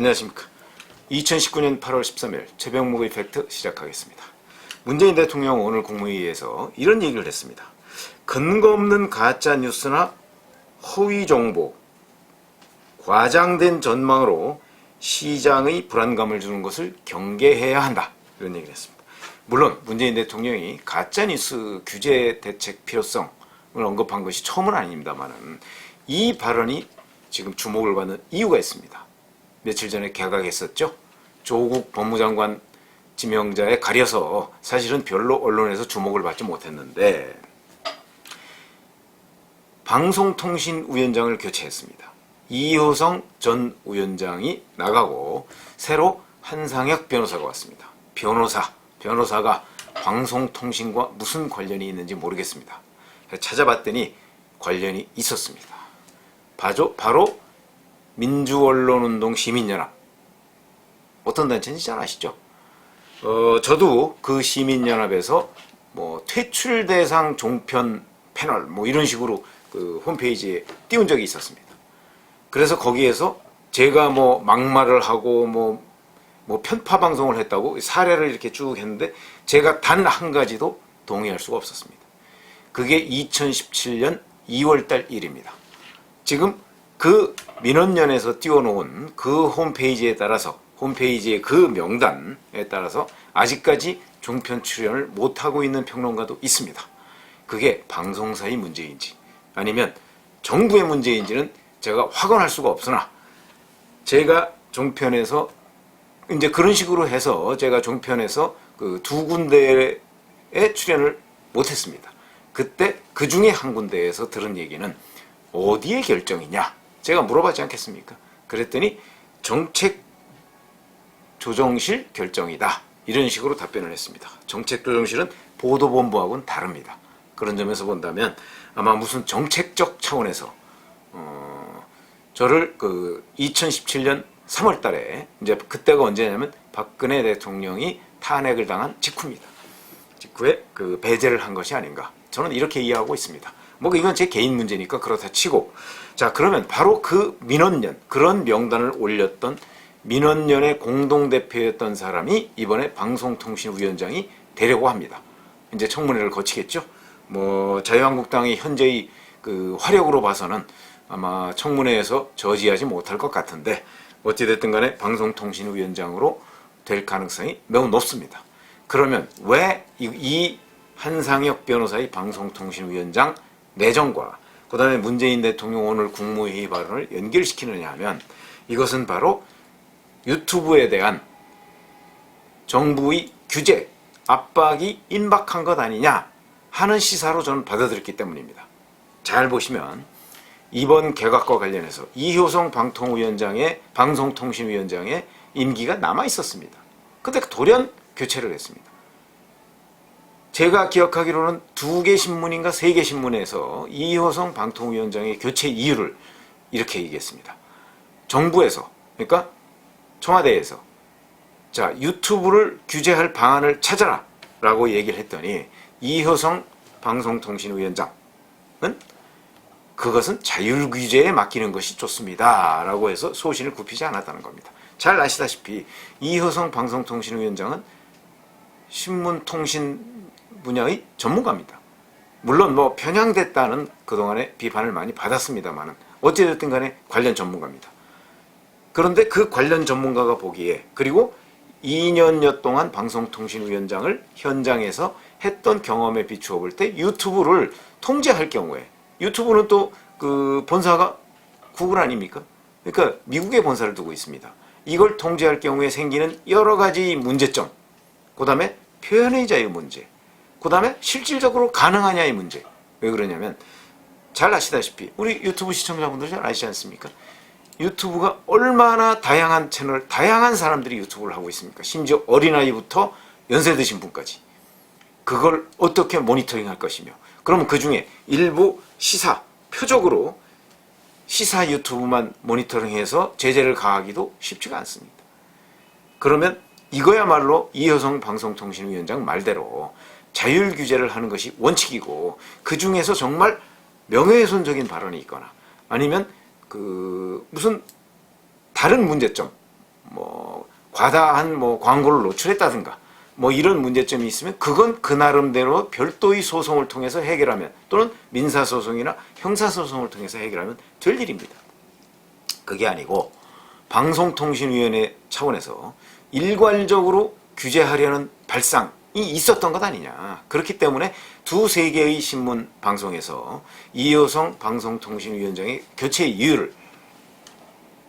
안녕하십니까. 2019년 8월 13일 최병목 이펙트 시작하겠습니다. 문재인 대통령 오늘 국무회의에서 이런 얘기를 했습니다. 근거 없는 가짜 뉴스나 허위 정보, 과장된 전망으로 시장의 불안감을 주는 것을 경계해야 한다. 이런 얘기를 했습니다. 물론 문재인 대통령이 가짜 뉴스 규제 대책 필요성을 언급한 것이 처음은 아닙니다만은 이 발언이 지금 주목을 받는 이유가 있습니다. 며칠 전에 개각했었죠. 조국 법무장관 지명자에 가려서 사실은 별로 언론에서 주목을 받지 못했는데 방송통신위원장을 교체했습니다. 이효성 전 위원장이 나가고 새로 한상혁 변호사가 왔습니다. 변호사, 변호사가 방송통신과 무슨 관련이 있는지 모르겠습니다. 찾아봤더니 관련이 있었습니다. 바로, 바로 민주언론운동 시민연합. 어떤 단체인지 잘 아시죠? 어, 저도 그 시민연합에서 뭐 퇴출 대상 종편 패널 뭐 이런 식으로 그 홈페이지에 띄운 적이 있었습니다. 그래서 거기에서 제가 뭐 막말을 하고 뭐, 뭐 편파 방송을 했다고 사례를 이렇게 쭉 했는데 제가 단 한 가지도 동의할 수가 없었습니다. 그게 2017년 2월 달 일입니다. 지금 그 민원연에서 띄워놓은 그 홈페이지에 따라서 홈페이지의 그 명단에 따라서 아직까지 종편 출연을 못하고 있는 평론가도 있습니다. 그게 방송사의 문제인지 아니면 정부의 문제인지는 제가 확언할 수가 없으나 제가 종편에서 이제 그런 식으로 해서 제가 종편에서 그 두 군데에 출연을 못했습니다. 그때 그 중에 한 군데에서 들은 얘기는 어디의 결정이냐? 제가 물어봤지 않겠습니까? 그랬더니 정책 조정실 결정이다. 이런 식으로 답변을 했습니다. 정책 조정실은 보도본부하고는 다릅니다. 그런 점에서 본다면 아마 무슨 정책적 차원에서 어, 저를 그 2017년 3월 달에 이제 그때가 언제냐면 박근혜 대통령이 탄핵을 당한 직후입니다. 직후에 그 배제를 한 것이 아닌가. 저는 이렇게 이해하고 있습니다. 뭐 이건 제 개인 문제니까 그렇다 치고 자 그러면 바로 그 민원연 그런 명단을 올렸던 민원연의 공동대표였던 사람이 이번에 방송통신위원장이 되려고 합니다. 이제 청문회를 거치겠죠. 뭐 자유한국당의 현재의 그 화력으로 봐서는 아마 청문회에서 저지하지 못할 것 같은데 어찌됐든 간에 방송통신위원장으로 될 가능성이 매우 높습니다. 그러면 왜 이 한상혁 변호사의 방송통신위원장 내정과 그 다음에 문재인 대통령 오늘 국무회의 발언을 연결시키느냐 하면 이것은 바로 유튜브에 대한 정부의 규제, 압박이 임박한 것 아니냐 하는 시사로 저는 받아들였기 때문입니다. 잘 보시면 이번 개각과 관련해서 이효성 방통위원장의 방송통신위원장의 임기가 남아 있었습니다. 근데 돌연 교체를 했습니다. 제가 기억하기로는 두 개 신문인가 세 개 신문에서 이효성 방통위원장의 교체 이유를 이렇게 얘기했습니다. 정부에서 그러니까 청와대에서 자 유튜브를 규제할 방안을 찾아라 라고 얘기를 했더니 이효성 방송통신위원장은 그것은 자율 규제에 맡기는 것이 좋습니다 라고 해서 소신을 굽히지 않았다는 겁니다. 잘 아시다시피 이효성 방송통신위원장은 신문통신 분야의 전문가입니다. 물론 뭐 편향됐다는 그동안의 비판을 많이 받았습니다만은 어찌됐든 간에 관련 전문가입니다. 그런데 그 관련 전문가가 보기에 그리고 2년여 동안 방송통신위원장을 현장에서 했던 경험에 비추어 볼 때 유튜브를 통제할 경우에 유튜브는 또 그 본사가 구글 아닙니까? 그러니까 미국에 본사를 두고 있습니다. 이걸 통제할 경우에 생기는 여러 가지 문제점, 그 다음에 표현의 자유 문제, 그 다음에 실질적으로 가능하냐의 문제. 왜 그러냐면 잘 아시다시피 우리 유튜브 시청자분들 잘 아시지 않습니까? 유튜브가 얼마나 다양한 채널, 다양한 사람들이 유튜브를 하고 있습니까? 심지어 어린아이부터 연세 드신 분까지. 그걸 어떻게 모니터링 할 것이며. 그러면 그 중에 일부 시사, 표적으로 시사 유튜브만 모니터링해서 제재를 가하기도 쉽지가 않습니다. 그러면 이거야말로 이효성 방송통신위원장 말대로 자율 규제를 하는 것이 원칙이고 그 중에서 정말 명예훼손적인 발언이 있거나 아니면 그 무슨 다른 문제점 뭐 과다한 뭐 광고를 노출했다든가 뭐 이런 문제점이 있으면 그건 그 나름대로 별도의 소송을 통해서 해결하면 또는 민사 소송이나 형사 소송을 통해서 해결하면 될 일입니다. 그게 아니고 방송통신위원회 차원에서 일괄적으로 규제하려는 발상이 있었던 것 아니냐. 그렇기 때문에 두세 개의 신문 방송에서 이효성 방송통신위원장의 교체 이유를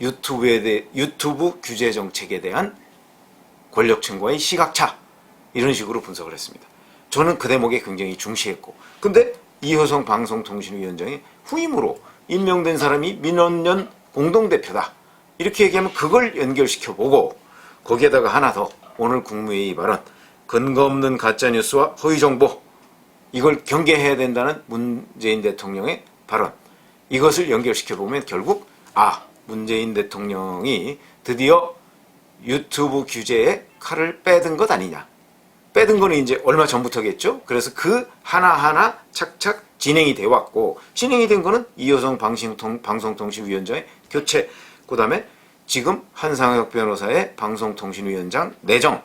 유튜브에 대해 유튜브 규제 정책에 대한 권력층과의 시각차 이런 식으로 분석을 했습니다. 저는 그 대목에 굉장히 중시했고, 근데 이효성 방송통신위원장이 후임으로 임명된 사람이 민원연 공동대표다. 이렇게 얘기하면 그걸 연결시켜 보고 거기에다가 하나 더 오늘 국무회의 발언 근거 없는 가짜 뉴스와 허위 정보 이걸 경계해야 된다는 문재인 대통령의 발언. 이것을 연결시켜 보면 결국 아 문재인 대통령이 드디어 유튜브 규제에 칼을 빼든 것 아니냐. 빼든 거는 이제 얼마 전부터겠죠? 그래서 그 하나하나 착착 진행이 돼 왔고 진행이 된 거는 이효성 방송통, 방송통신위원장의 교체. 그 다음에 지금 한상혁 변호사의 방송통신위원장 내정.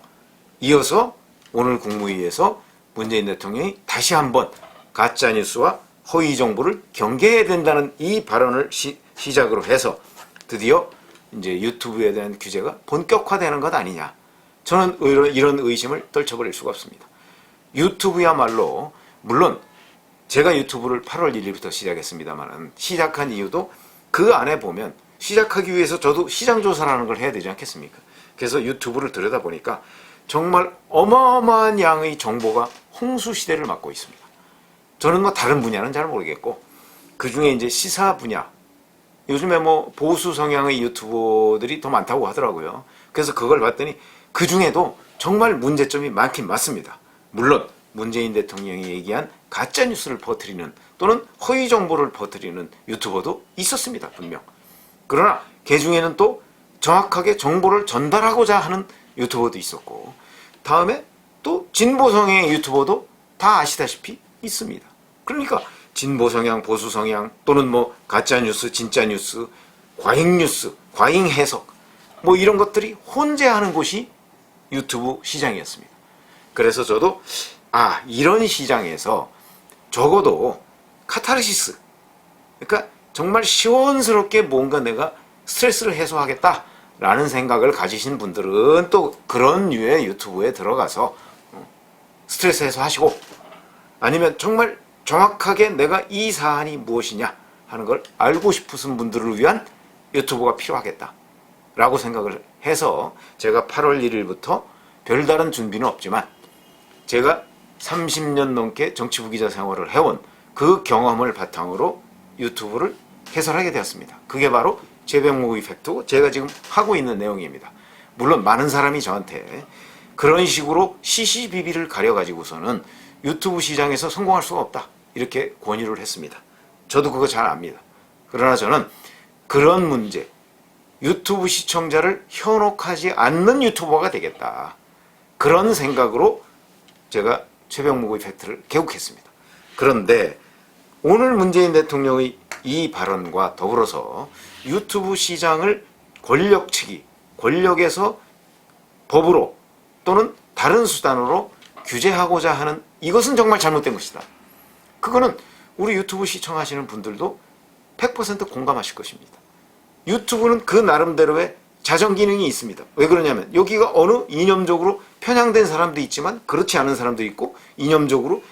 이어서 오늘 국무회의에서 문재인 대통령이 다시 한번 가짜 뉴스와 허위 정보를 경계해야 된다는 이 발언을 시, 시작으로 해서 드디어 이제 유튜브에 대한 규제가 본격화되는 것 아니냐. 저는 이런 의심을 떨쳐버릴 수가 없습니다. 유튜브야말로 물론 제가 유튜브를 8월 1일부터 시작했습니다만 시작한 이유도 그 안에 보면 시작하기 위해서 저도 시장 조사라는 걸 해야 되지 않겠습니까? 그래서 유튜브를 들여다 보니까 정말 어마어마한 양의 정보가 홍수 시대를 맞고 있습니다. 저는 뭐 다른 분야는 잘 모르겠고 그 중에 이제 시사 분야 요즘에 뭐 보수 성향의 유튜버들이 더 많다고 하더라고요. 그래서 그걸 봤더니 그 중에도 정말 문제점이 많긴 맞습니다. 물론 문재인 대통령이 얘기한 가짜 뉴스를 퍼뜨리는 또는 허위 정보를 퍼뜨리는 유튜버도 있었습니다. 분명. 그러나 그 중에는 또 정확하게 정보를 전달하고자 하는 유튜버도 있었고 다음에 또 진보 성향의 유튜버도 다 아시다시피 있습니다. 그러니까 진보 성향, 보수 성향 또는 뭐 가짜 뉴스, 진짜 뉴스, 과잉 뉴스, 과잉 해석 뭐 이런 것들이 혼재하는 곳이 유튜브 시장이었습니다. 그래서 저도 아 이런 시장에서 적어도 카타르시스 그러니까 정말 시원스럽게 뭔가 내가 스트레스를 해소하겠다 라는 생각을 가지신 분들은 또 그런 류의 유튜브에 들어가서 어, 스트레스 해소하시고 아니면 정말 정확하게 내가 이 사안이 무엇이냐 하는 걸 알고 싶으신 분들을 위한 유튜브가 필요하겠다 라고 생각을 해서 제가 8월 1일부터 별다른 준비는 없지만 제가 30년 넘게 정치부 기자 생활을 해온 그 경험을 바탕으로 유튜브를 개설하게 되었습니다. 그게 바로 재병목 이펙트 제가 지금 하고 있는 내용입니다. 물론 많은 사람이 저한테 그런 식으로 CCBB를 가려가지고서는 유튜브 시장에서 성공할 수가 없다. 이렇게 권유를 했습니다. 저도 그거 잘 압니다. 그러나 저는 그런 문제, 유튜브 시청자를 현혹하지 않는 유튜버가 되겠다. 그런 생각으로 제가 최병목의 팩트를 개국했습니다. 그런데 오늘 문재인 대통령의 이 발언과 더불어서 유튜브 시장을 권력 측이 권력에서 법으로 또는 다른 수단으로 규제하고자 하는 이것은 정말 잘못된 것이다. 그거는 우리 유튜브 시청하시는 분들도 100% 공감하실 것입니다. 유튜브는 그 나름대로의 자정 기능이 있습니다. 왜 그러냐면 여기가 어느 이념적으로 편향된 사람도 있지만 그렇지 않은 사람도 있고 이념적으로 또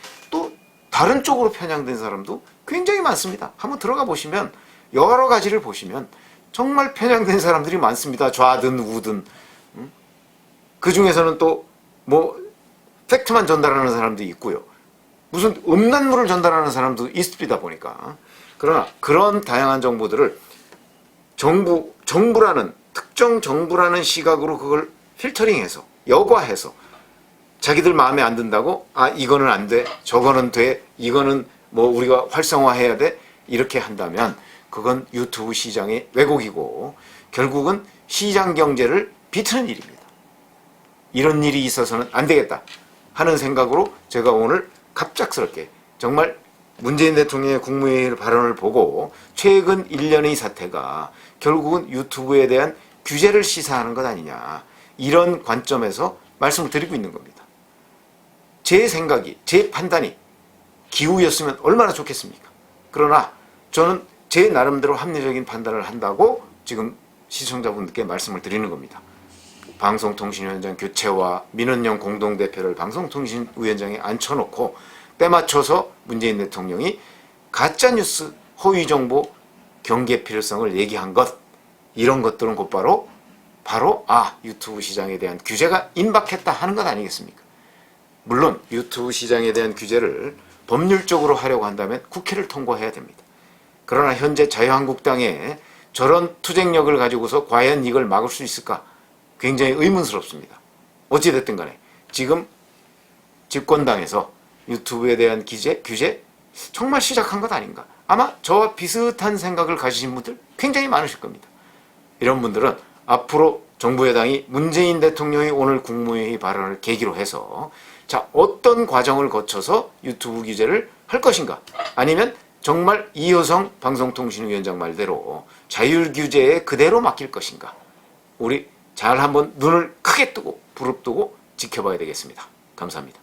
다른 쪽으로 편향된 사람도 굉장히 많습니다. 한번 들어가 보시면 여러 가지를 보시면 정말 편향된 사람들이 많습니다. 좌든 우든. 그 중에서는 또 뭐 팩트만 전달하는 사람도 있고요. 무슨 음란물을 전달하는 사람도 있습니다 보니까. 그러나 그런 다양한 정보들을 정부 정부라는 특정 정부라는 시각으로 그걸 필터링해서 여과해서 자기들 마음에 안 든다고 아 이거는 안 돼, 저거는 돼, 이거는 뭐 우리가 활성화해야 돼 이렇게 한다면 그건 유튜브 시장의 왜곡이고 결국은 시장 경제를 비트는 일입니다. 이런 일이 있어서는 안 되겠다 하는 생각으로 제가 오늘 갑작스럽게 정말 문재인 대통령의 국무회의 발언을 보고 최근 1년의 사태가 결국은 유튜브에 대한 규제를 시사하는 것 아니냐 이런 관점에서 말씀을 드리고 있는 겁니다. 제 생각이 제 판단이 기후였으면 얼마나 좋겠습니까? 그러나 저는 제 나름대로 합리적인 판단을 한다고 지금 시청자분들께 말씀을 드리는 겁니다. 방송통신위원장 교체와 민원영 공동대표를 방송통신위원장에 앉혀놓고 때맞춰서 문재인 대통령이 가짜뉴스, 허위정보 경계 필요성을 얘기한 것 이런 것들은 곧바로 바로 아 유튜브 시장에 대한 규제가 임박했다 하는 것 아니겠습니까? 물론 유튜브 시장에 대한 규제를 법률적으로 하려고 한다면 국회를 통과해야 됩니다. 그러나 현재 자유한국당에 저런 투쟁력을 가지고서 과연 이걸 막을 수 있을까? 굉장히 의문스럽습니다. 어찌됐든 간에 지금 집권당에서 유튜브에 대한 기재, 규제 정말 시작한 것 아닌가? 아마 저와 비슷한 생각을 가지신 분들 굉장히 많으실 겁니다. 이런 분들은 앞으로 정부 여당이 문재인 대통령이 오늘 국무회의 발언을 계기로 해서 자 어떤 과정을 거쳐서 유튜브 규제를 할 것인가 아니면 정말 이효성 방송통신위원장 말대로 자율 규제에 그대로 맡길 것인가 우리 잘 한번 눈을 크게 뜨고 부릅뜨고 지켜봐야 되겠습니다. 감사합니다.